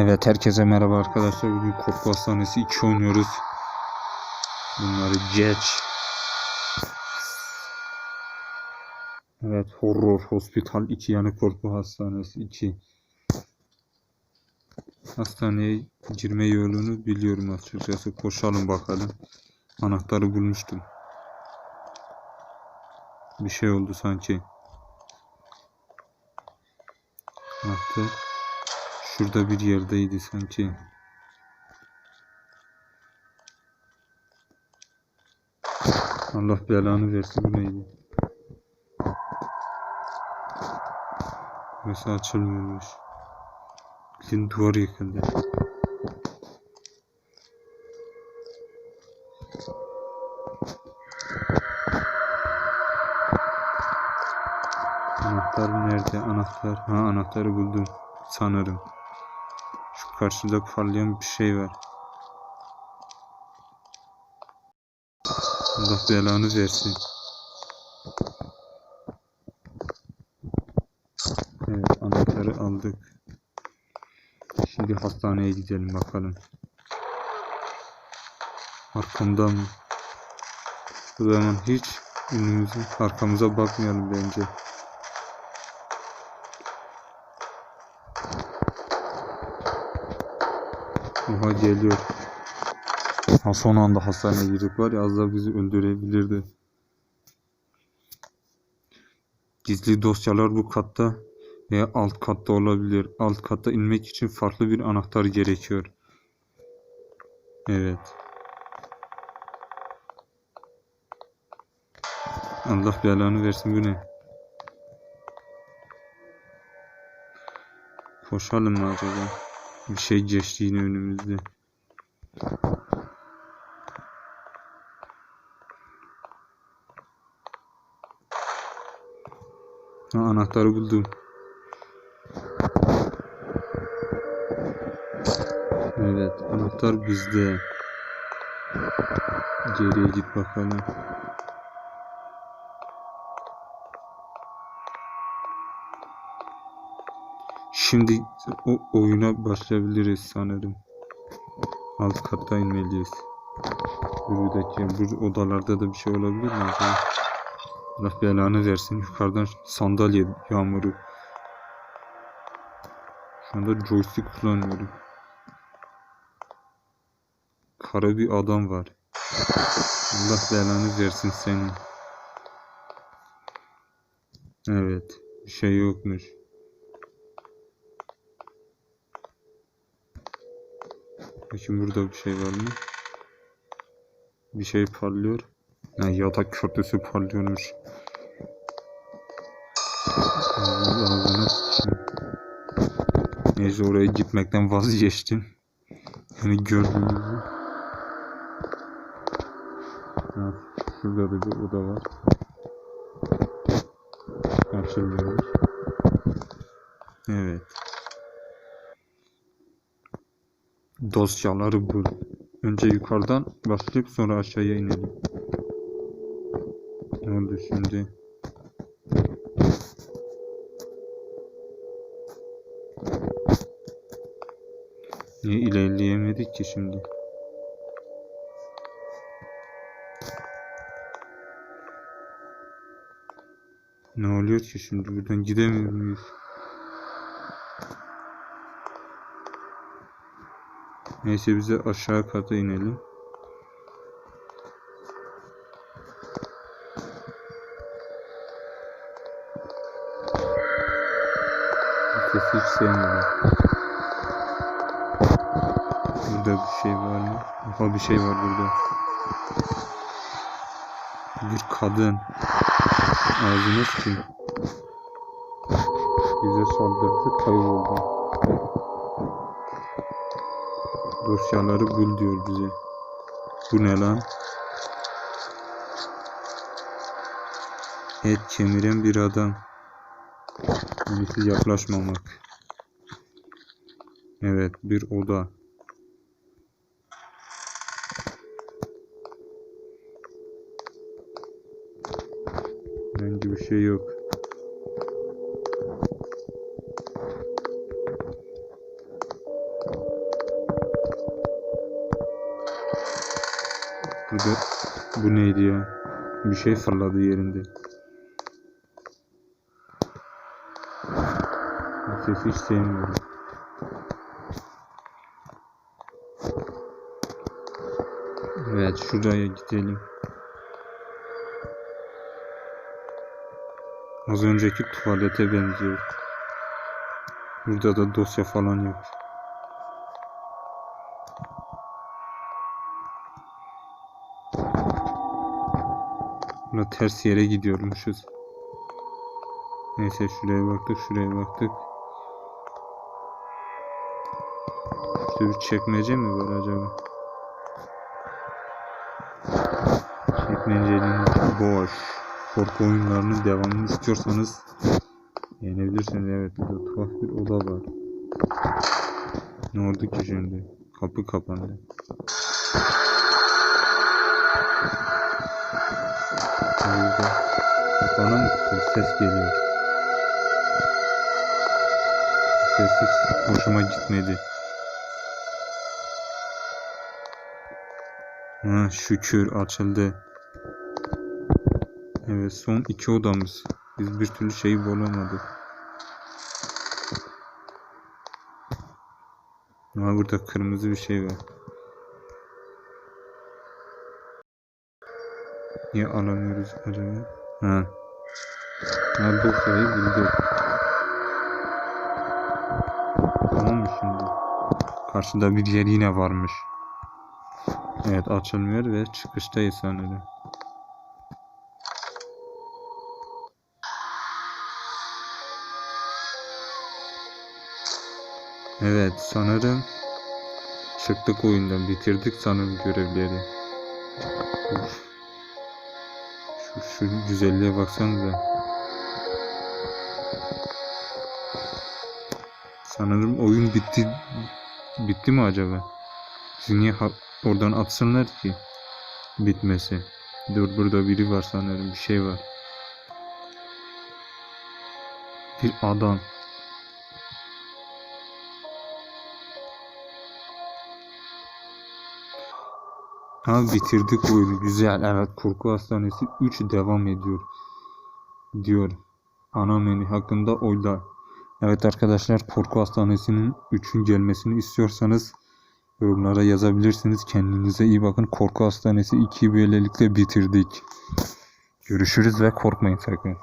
Evet herkese merhaba arkadaşlar. Bugün Korku Hastanesi 2 oynuyoruz. Bunları geç. Evet Horror Hospital 2 yani Korku Hastanesi 2. Hastaneye girme yolunu biliyorum açıkçası. Koşalım bakalım. Anahtarı bulmuştum. Bir şey oldu sanki. Anahtar. Şurada bir yerdeydi sanki. Allah belanı versin bu neydi? Burası açılmıyormuş. Bizim duvar yıkıldı. Anahtar nerede? Anahtar. Ha anahtarı buldum. Sanırım. Karşıda parlayan bir şey var. Allah belanı versin. Evet anahtarı aldık. Şimdi hastaneye gidelim bakalım. Arkamda mı? O zaman hiç önümüze arkamıza bakmayalım bence. Oha geliyor. Ha, son anda hastaneye girdik var ya az daha bizi öldürebilirdi. Gizli dosyalar bu katta veya alt katta olabilir. Alt katta inmek için farklı bir anahtar gerekiyor. Evet. Allah belanı versin bu ne? Koşalım mı acaba? Bir şey geçti yine önümüzde. Ha, anahtarı buldum. Evet, anahtar bizde. Geriye git bakalım. Şimdi o oyuna başlayabiliriz sanırım. Alt katta inmeliyiz. Buradaki bu odalarda da bir şey olabilir mi? Allah belanı versin. Yukarıdan sandalye yağmuru. Şu anda joystick kullanıyorum. Kara bir adam var. Allah belanı versin senin. Evet. Bir şey yokmuş. Bakayım burada bir şey var mı? Bir şey parlıyor. Ha, yatak köprüsü parlıyormuş. Neyse oraya gitmekten vazgeçtim. Yani gördüğünüz gibi. Ha, şurada da bir oda var. Açılmıyor. Evet. Dosyaları bul. Önce yukarıdan başlayıp sonra aşağıya inelim. Ne oldu şimdi? Niye ilerleyemedik ki şimdi? Ne oluyor ki şimdi? Buradan gidemiyor muyuz? Neyse bize aşağı kata inelim. Sesi hiç sevmiyorum. Burada bir şey var mı? Aha bir şey var burada. Bir kadın. Ağzını sıkayım. Bize saldırdı kayboldu. Dosyaları bul diyor bize. Bu ne lan? Et kemiren bir adam. Birisi yaklaşmamak. Evet bir oda. Bence bir şey yok. Da bu neydi ya? Bir şey fırladı yerinde. Bu sesi hiç sevmiyorum. Evet şuraya gidelim. Az önceki tuvalete benziyor. Burada da dosya falan yok. Burada ters yere gidiyormuşuz. Neyse şuraya baktık, şuraya baktık. Şurada bir çekmece mi var acaba? Çekmecenin boş. Korku oyunlarının devamını istiyorsanız yenebilirsiniz. Evet burada tuhaf bir oda var. Ne oldu ki şimdi? Kapı kapandı. Burada tutuyor? Ses geliyor. Ses hiç hoşuma gitmedi. Ha, şükür açıldı. Evet son iki odamız. Biz bir türlü şeyi bulamadık. Ama burada kırmızı bir şey var. Niye alamıyoruz acaba? Ha. Ha bu sayı bulduk. Tamam mı şimdi? Karşıda bir yer yine varmış. Evet açılmıyor ve çıkıştayız sanırım. Evet sanırım çıktık oyundan bitirdik sanırım görevleri. Uf. Şu, güzelliğe baksanıza. Sanırım oyun bitti. Bitti mi acaba? Bizi niye oradan atsınlar ki? Bitmesi. Dur burada biri var sanırım. Bir şey var. Bir adam. Ha bitirdik oyunu. Güzel. Evet Korku Hastanesi 3 devam ediyor. Diyor. Ana menü hakkında oylar. Evet arkadaşlar Korku Hastanesi'nin 3'ün gelmesini istiyorsanız yorumlara yazabilirsiniz. Kendinize iyi bakın. Korku Hastanesi 2'yi böylelikle bitirdik. Görüşürüz ve korkmayın sakın.